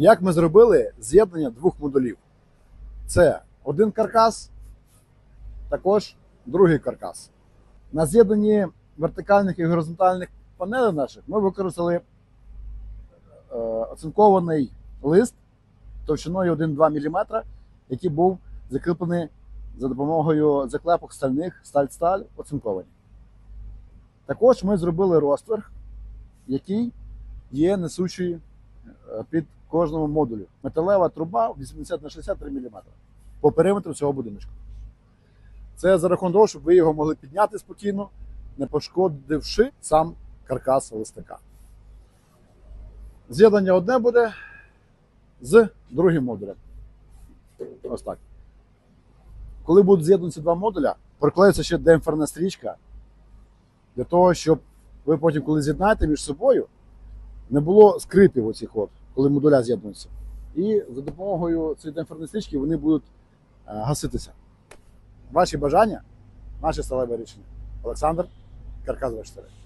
Як ми зробили з'єднання двох модулів? Це один каркас, також другий каркас. На з'єднанні вертикальних і горизонтальних панелей наших ми використали е, оцинкований лист товщиною 1-2 мм, який був закріплений за допомогою заклепок стальних сталь-сталь оцинковані. Також ми зробили розтвір, який є несучий е, під кожному модулю. Металева труба 80 на 63 мм по периметру цього будиночку. Це за рахунок того, щоб ви його могли підняти спокійно, не пошкодивши сам каркас листика. З'єднання одне буде з другим модулем. Ось так. Коли будуть з'єднуватися два модуля, приклеїться ще демпферна стрічка для того, щоб ви потім, коли з'єднаєте між собою, не було скрипів оцих от, коли модуля з'єднуються. І за допомогою цієї демпферної вони будуть е, гаситися. Ваші бажання, наше сталеве рішення. Олександр, Каркас 24.